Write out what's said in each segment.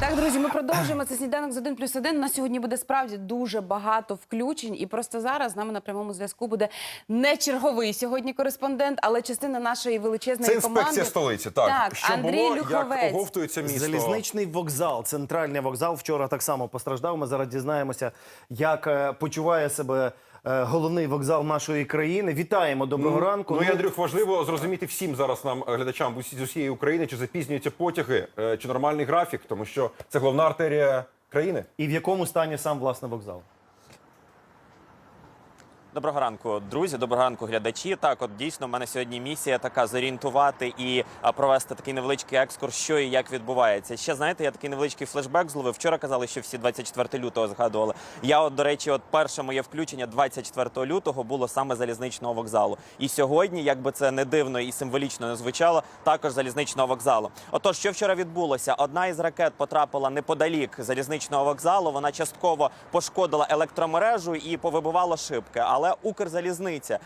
Так, друзі, ми продовжуємо це сніданок з 1 плюс 1. У нас сьогодні буде справді дуже багато включень. І просто зараз з нами на прямому зв'язку буде не черговий сьогодні кореспондент, але частина нашої величезної Це команди. інспекція столиці. Так, Так, що Андрій було, Люховець. як оговтується місто. Залізничний вокзал, центральний вокзал вчора так само постраждав. Ми зараз дізнаємося, як е, почуває себе головний вокзал нашої країни. Вітаємо, доброго ранку. Ну і Андрюх, важливо зрозуміти всім зараз нам е, глядачам усі- з усієї України, чи запізнюються потяги, е, чи нормальний графік, тому що це головна артерія країни. і в якому стані сам власне вокзал? Доброго ранку, друзі. Доброго ранку, глядачі. Так, от дійсно, в мене сьогодні місія така зорієнтувати і провести такий невеличкий екскурс, що і як відбувається. Ще знаєте, я такий невеличкий флешбек зловив. Вчора казали, що всі 24 лютого згадували. Я, от, до речі, от перше моє включення 24 лютого було саме залізничного вокзалу. І сьогодні, як би це не дивно і символічно не звучало, також залізничного вокзалу. Отож, що вчора відбулося? Одна із ракет потрапила неподалік залізничного вокзалу. Вона частково пошкодила електромережу і повибивала шибки. Але Укрзалізниця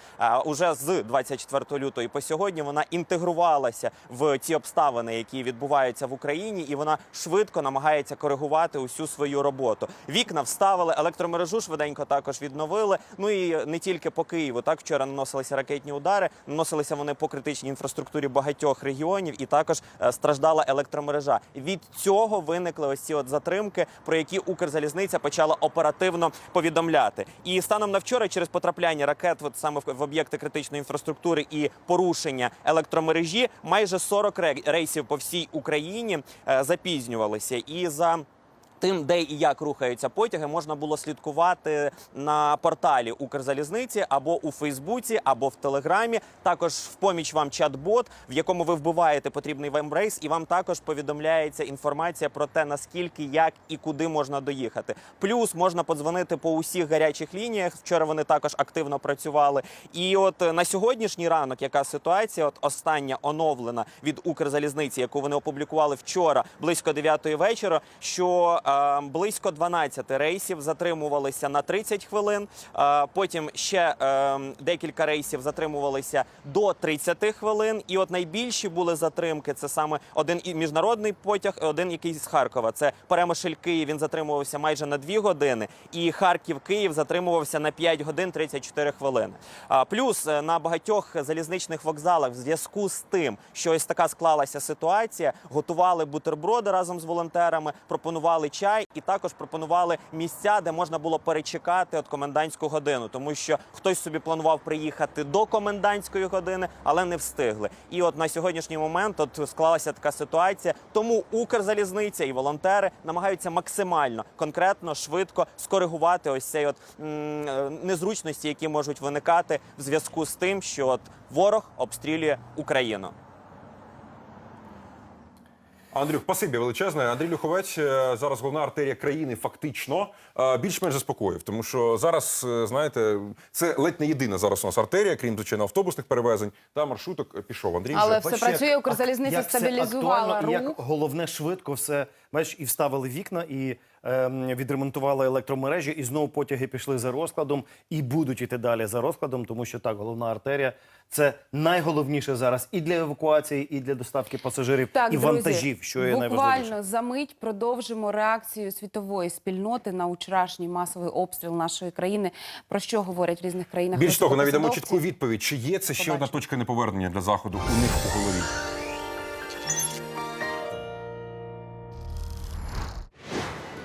уже з 24 лютого і по сьогодні вона інтегрувалася в ті обставини, які відбуваються в Україні, і вона швидко намагається коригувати усю свою роботу. Вікна вставили, електромережу швиденько також відновили. Ну і не тільки по Києву. Так вчора наносилися ракетні удари, наносилися вони по критичній інфраструктурі багатьох регіонів, і також е, страждала електромережа. Від цього виникли ось ці от затримки, про які Укрзалізниця почала оперативно повідомляти. І станом на вчора, через потрапляння ракет, от саме в об'єкти критичної інфраструктури і порушення електромережі, майже 40 ре- рейсів по всій Україні е, запізнювалися. І за Тим, де і як рухаються потяги, можна було слідкувати на порталі Укрзалізниці або у Фейсбуці, або в Телеграмі. Також в поміч вам чат-бот, в якому ви вбиваєте потрібний вам рейс, і вам також повідомляється інформація про те, наскільки, як і куди можна доїхати. Плюс можна подзвонити по усіх гарячих лініях. Вчора вони також активно працювали. І от на сьогоднішній ранок, яка ситуація? От остання оновлена від Укрзалізниці, яку вони опублікували вчора близько 9 вечора. Що е, близько 12 рейсів затримувалися на 30 хвилин. Е, потім ще е, декілька рейсів затримувалися до 30 хвилин. І от найбільші були затримки. Це саме один і міжнародний потяг, один який з Харкова. Це Перемишль Київ. Він затримувався майже на 2 години. І Харків Київ затримувався на 5 годин 34 хвилини. Плюс е, на багатьох залізничних вокзалах в зв'язку з тим, що ось така склалася ситуація, готували бутерброди разом з волонтерами, пропонували чай і також пропонували місця, де можна було перечекати от комендантську годину, тому що хтось собі планував приїхати до комендантської години, але не встигли. І от на сьогоднішній момент от склалася така ситуація. Тому Укрзалізниця і волонтери намагаються максимально конкретно швидко скоригувати ось цей от м, е, незручності, які можуть виникати в зв'язку з тим, що от ворог обстрілює Україну. Андрюх, спасибі величезне. Андрій Люховець е, зараз головна артерія країни, фактично е, більш-менш заспокоїв, тому що зараз, е, знаєте, це ледь не єдина зараз у нас артерія, крім звичайно автобусних перевезень та маршруток. Пішов Андрій. Але вже. все працює, як- Укрзалізниця як це стабілізувала актуально, рух. Як головне швидко все бачиш, і вставили вікна, і відремонтували електромережі, і знову потяги пішли за розкладом, і будуть іти далі за розкладом, тому що так, головна артерія це найголовніше зараз і для евакуації, і для доставки пасажирів, Так, і друзі, вантажів, що є найважливіше. буквально за мить продовжимо реакцію світової спільноти на вчорашній масовий обстріл нашої країни. Про що говорять в різних країнах? Більш того, навіть дамо чітку відповідь, чи є це ще одна точка неповернення для заходу у них у голові.